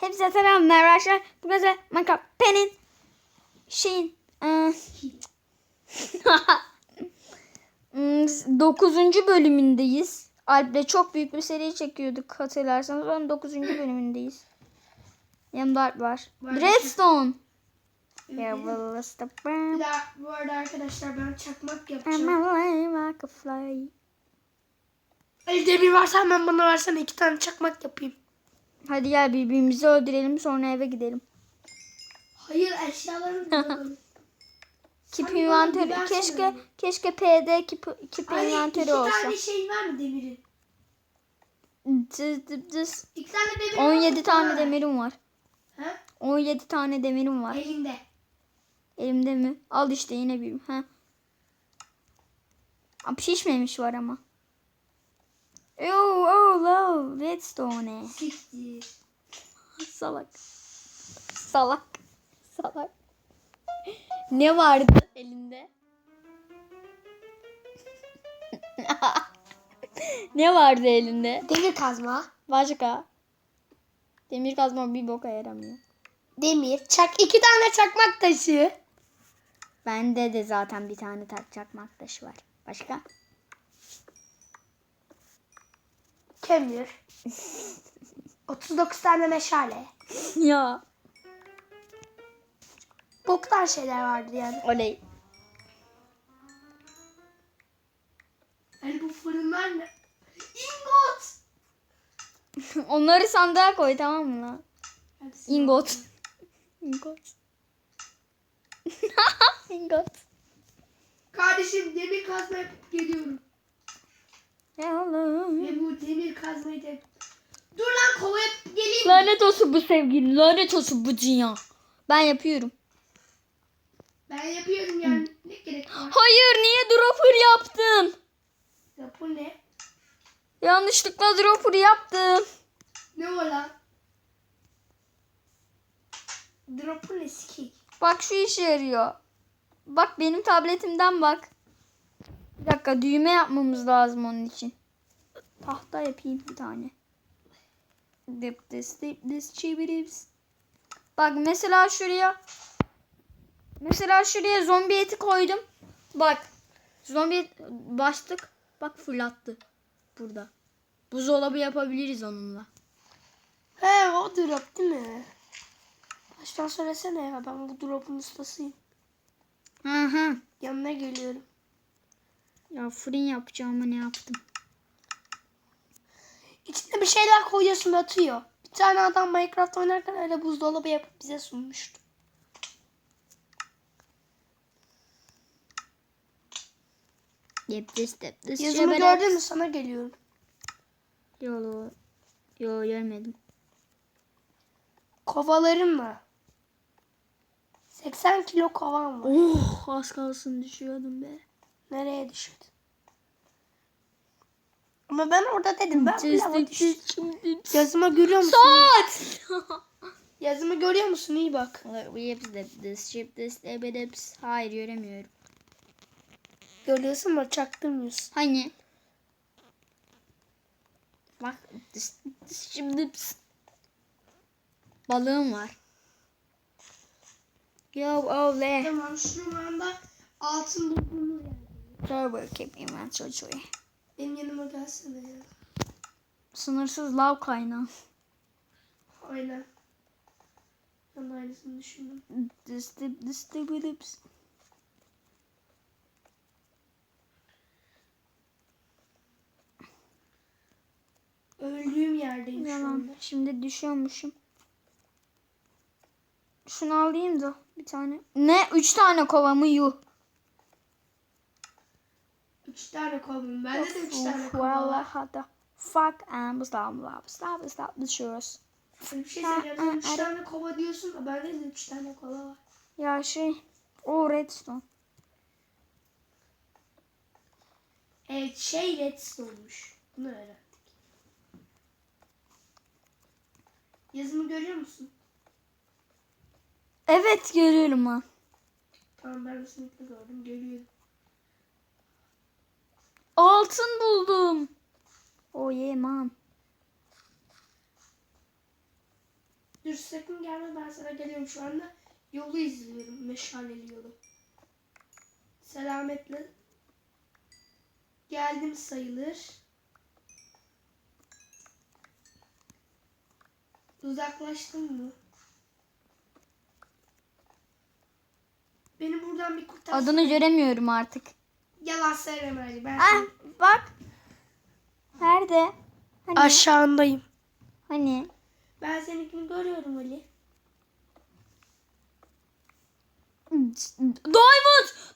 Hepsi selamlar arkadaşlar. Bugün size Minecraft Pen'in şeyin eee, hmm, 9. bölümündeyiz. Alp'le çok büyük bir seri çekiyorduk hatırlarsanız. Onun 9. bölümündeyiz. Yanımda Alp var. Redstone. Bir daha, bu arada arkadaşlar ben çakmak yapacağım. Ali demir varsa hemen bana versene iki tane çakmak yapayım. Hadi gel birbirimizi öldürelim sonra eve gidelim. Hayır eşyalarını bulalım. Bana inventörü. bir versene Keşke onu. keşke PD keep, keep Ali iki inventörü olsa. tane şey var mı demirin? Cız cız cız. İki tane demir 17 varsa tane ver. demirim var. Ha? 17 tane demirim var. Elinde. Elimde mi? Al işte yine bir. Ha. Aa, Pişmemiş var ama. Oh, oh, low. Redstone. Salak. Salak. Salak. Ne vardı elinde? ne vardı elinde? Demir kazma. Başka. Demir kazma bir boka yaramıyor. Demir. Çak iki tane çakmak taşı. Bende de zaten bir tane tak çakmak taşı var. Başka? Kömür. 39 tane meşale. ya. Boktan şeyler vardı yani. Oley. Yani bu fırınlar ne? İngot. Onları sandığa koy tamam mı lan? Ingot. Ingot. Ingot. Kardeşim demir kazma yapıp geliyorum. Hello. Ve bu demir kazmayı da... Dur lan kova yapıp geleyim. Lanet olsun bu sevgili. Lanet olsun bu dünya. Ben yapıyorum. Ben yapıyorum yani. Ne gerek var? Hayır niye dropper yaptın? Ya bu ne? Yanlışlıkla dropper yaptım. Ne o lan? Drop'u ne sikik? Bak şu işe yarıyor. Bak benim tabletimden bak. Bir dakika düğme yapmamız lazım onun için. Tahta yapayım bir tane. Dip this dip this çeviriz. Bak mesela şuraya mesela şuraya zombi eti koydum. Bak zombi et, bastık. Bak fırlattı. Burada. Buzdolabı yapabiliriz onunla. He o drop değil mi? Baştan söylesene ya ben bu drop'un ustasıyım. Hı hı. Yanına geliyorum. Ya fırın yapacağım ama ne yaptım? İçine bir şeyler koyuyorsun atıyor. Bir tane adam Minecraft oynarken öyle buzdolabı yapıp bize sunmuştu. Yep this dip this Yazımı gördün mü sana geliyorum. Yo, yo görmedim. Kovalarımla. 80 kilo kovam var. Oh az kalsın düşüyordum be. Nereye düşürdün? Ama ben orada dedim ben bu lava düştüm. Yazımı görüyor musun? Saat. Yazımı görüyor musun? İyi bak. This this ship this ebidips. Hayır göremiyorum. Görüyorsun ama çaktırmıyorsun. Hani? Bak ship. Balığım var. Yo oh le. Tamam şu anda altın bulduğumuz yer. Server keep inventory. Benim yanıma gelsene ya. Sınırsız lav kaynağı. Aynen. Ben de aynısını düşündüm. This ebidips. Öldüğüm yerdeyim şu anda. Şimdi düşüyormuşum. Şunu alayım da bir tane. Ne? Üç tane kovamı yuh. Üç tane kovam. Bende de üç tane kova Valla var. hada. Fuck and stop stop stop stop düşüyoruz. Bir şey söyleyeceğim. Sen üç tane kova diyorsun da bende de üç tane kova var. Ya şey. O redstone. Evet şey redstone'muş. Bunu öğrendik. Yazımı görüyor musun? Evet görüyorum ha. Tamam ben kesinlikle gördüm. Görüyorum. Altın buldum. Oh yeah man. Dur sakın gelme ben sana geliyorum şu anda. Yolu izliyorum. Meşaleli yolu. Selametle. Geldim sayılır. Uzaklaştın mı? Beni buradan bir kurtar. Adını göremiyorum artık. Yalan söyleme Ali. Ben Ah bak. Nerede? Hani? Aşağındayım. Hani? Ben seninkini görüyorum Ali. Diamond!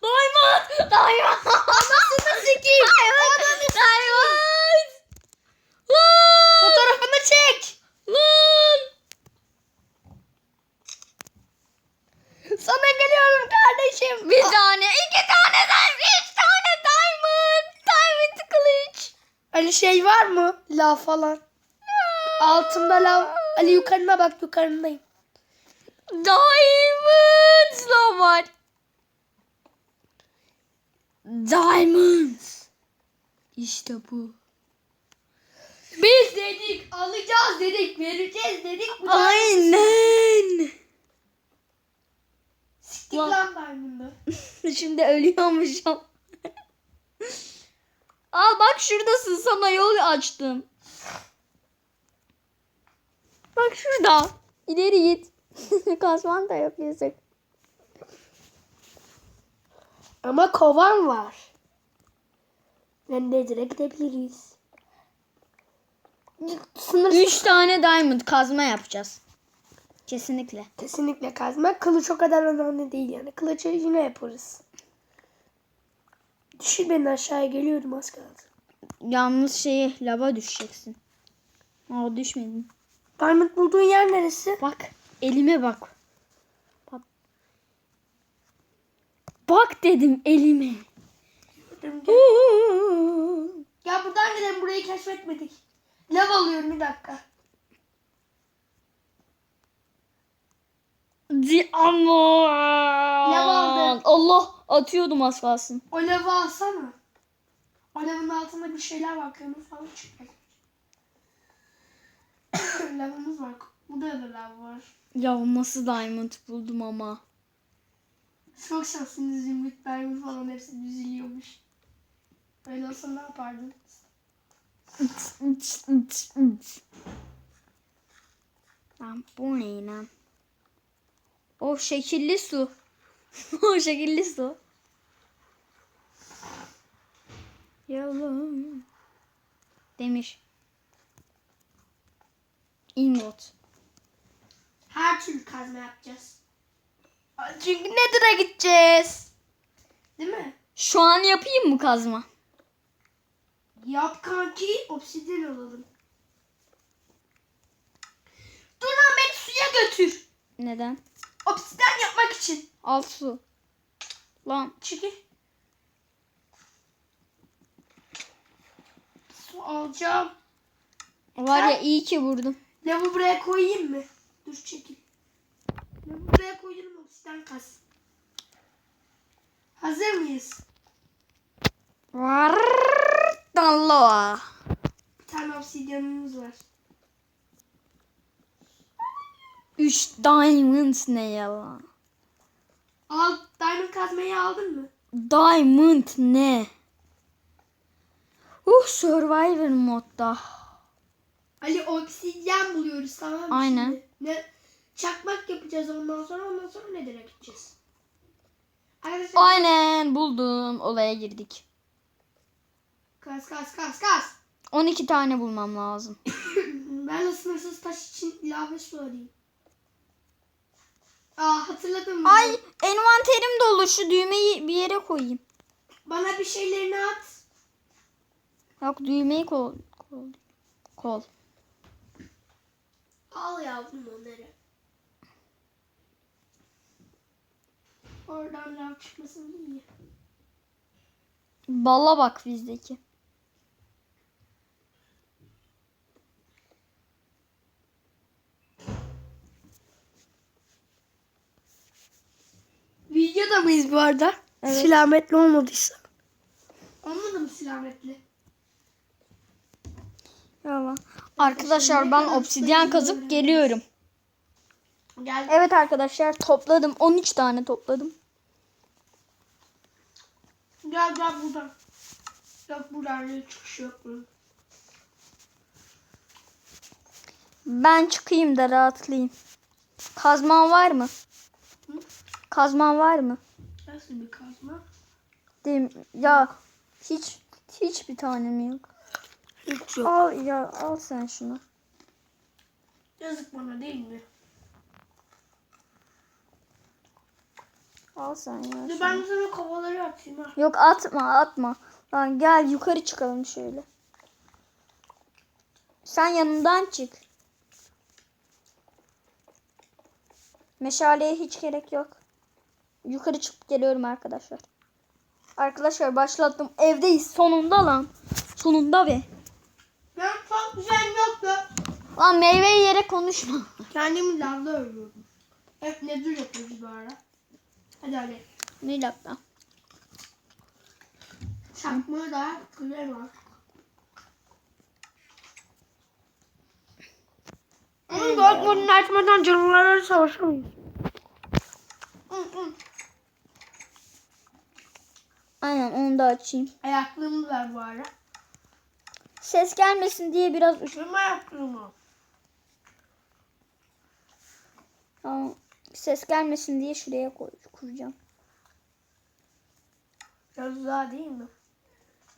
Diamond! Diamond! Anasını sikeyim. Diamond! Diamond! Lan! Fotoğrafını çek. Lan! Sana geliyorum kardeşim. Bir tane, iki tane diamond, üç tane diamond. Diamond kılıç. Ali şey var mı? Lav falan. Altımda lav. Ali yukarına bak yukarındayım. Diamond da var. Diamond. İşte bu. Biz dedik alacağız dedik vereceğiz dedik. Bu Aynen. siktik lan Diamond'ı. Şimdi ölüyormuşum. Al bak şuradasın sana yol açtım. Bak şurada. İleri git. Kasman da yok yazık. Ama kovan var. Ben de direkt gidebiliriz. Sınır Üç tane diamond kazma yapacağız. Kesinlikle. Kesinlikle kazma. Kılıç o kadar önemli değil yani. Kılıcı yine yaparız. Düşür beni aşağıya geliyorum az kaldı. Yalnız şeye lava düşeceksin. Aa düşmedin. Diamond bulduğun yer neresi? Bak elime bak. Bak. Bak dedim elime. Ya buradan gidelim burayı keşfetmedik. Lav alıyorum bir dakika. Diamond. aldın? Allah atıyordum az kalsın. O lavı alsana. O lavın altında bir şeyler var. Kömür falan çıkıyor. Lavımız var. Burada da lav var. Ya nasıl diamond buldum ama. Çok şanslısınız zümrüt, diamond falan hepsi düzülüyormuş. Öyle olsa ne yapardın? Lan bu ne lan? O şekilli su. o şekilli su. Yalan. Demiş. Ingot. Her türlü kazma yapacağız. Çünkü Nether'a gideceğiz. Değil mi? Şu an yapayım mı kazma? Yap kanki obsidyen alalım. Dur lan beni suya götür. Neden? Obsidyen yapmak için. Al su. Lan Çekil. Su alacağım. var ya iyi ki vurdum. Lavı buraya koyayım mı? Dur çekil. Lavı buraya koyuyorum obsidyen kas. Hazır mıyız? Var. Allah. Bir tane obsidyenimiz var. 3 diamond ne yalan? Al, diamond kazmayı aldın mı? Diamond ne? Uh Survivor modda. Ali obsidyen buluyoruz tamam mı? Aynen. Şimdi? Ne? Çakmak yapacağız ondan sonra ondan sonra nereye gideceğiz? Arkadaşlar Aynen buldum. Olaya girdik. kas kas kas kas. 12 tane bulmam lazım. ben de sınırsız taş için ilave su arayayım. Aa hatırladım. Ay envanterim dolu. Şu düğmeyi bir yere koyayım. Bana bir şeylerini at. Yok düğmeyi kol. Kol. Kol. Al yavrum onları. Oradan lav çıkmasın değil mi? Balla bak bizdeki. Mıyız bu arada? Evet. Silametli olmadıysa. Olmadı mı silametli? Yalan. Arkadaşlar ben obsidyen kazıp geliyorum. Gel. Evet arkadaşlar topladım. 13 tane topladım. Gel gel buradan. Yok buradan ne çıkış yok bunun. Ben çıkayım da rahatlayayım. Kazman var mı? Hı? Kazman var mı? Nasıl bir kazma? Mi? Ya hiç hiç bir tanem yok. Hiç yok. Al ya al sen şunu. Yazık bana değil mi? Al sen ya. Şunu. ben sana kovaları atayım ha. Yok atma atma. Lan gel yukarı çıkalım şöyle. Sen yanından çık. Meşaleye hiç gerek yok. Yukarı çıkıp geliyorum arkadaşlar. Arkadaşlar başlattım. Evdeyiz sonunda lan. Sonunda be. Ben çok güzel yoktu. Lan meyve yere konuşma. Kendimi lavda örüyordum. Hep ne dur yapıyoruz bu ara. Hadi hadi. Ne lapta? Çakmağı da güzel var. Ama Dortmund'un açmadan canlılarla savaşamayız. Aynen onu da açayım. Ayaklığımı ver bu ara. Ses gelmesin diye biraz uç- Benim ayaklığımı. Aa, ses gelmesin diye şuraya koy kuracağım. Biraz daha değil mi?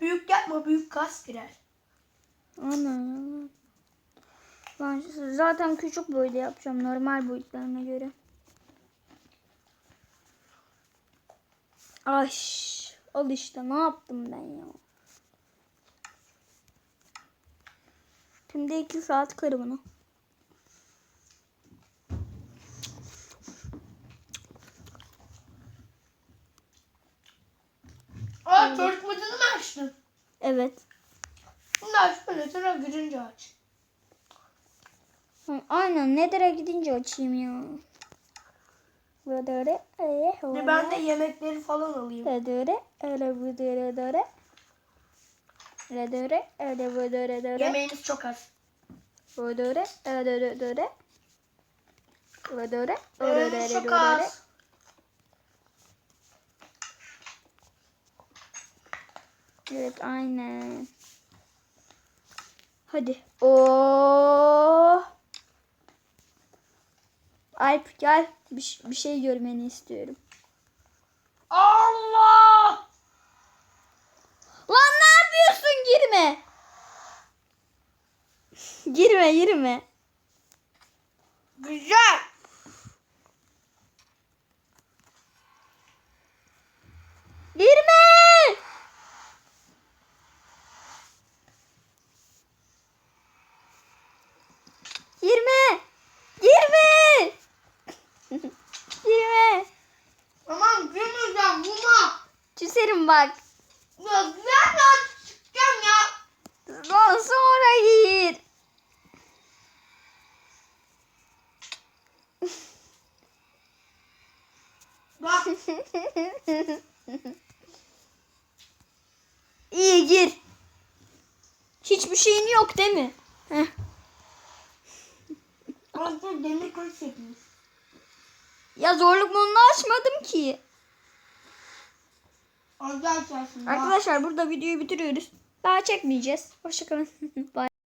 Büyük yapma büyük kas girer. Ana. Ben zaten küçük boyda yapacağım normal boyutlarına göre. Ay al işte ne yaptım ben ya. Şimdi iki saat kır bunu. Aa Dortmund'u mu açtın? Evet. Bunu aç böyle sonra girince aç. Aynen Nether'a gidince açayım ya. Bir ben de yemekleri falan alayım. Redere, öyle böyle dere. Redere, öyle böyle dere. Yemeğiniz çok az. Redere, öyle dere. Redere, öyle Yemeğiniz çok dere. az. Evet, aynen. Hadi. Oo. Alp gel. Bir, bir şey görmeni istiyorum. Allah! Lan ne yapıyorsun? Girme. girme, girme. Güzel. Girme! Girme! Girme! Girme! Tamam girmeyeceğim vurma. Küserim bak. Ya zaten çıkacağım ya. Lan sonra gir. Bak İyi gir. Hiçbir şeyin yok değil mi? Heh. orada demir. Ya zorluk modunu açmadım ki. Arkadaşlar burada videoyu bitiriyoruz. Daha çekmeyeceğiz. Hoşçakalın. Bye.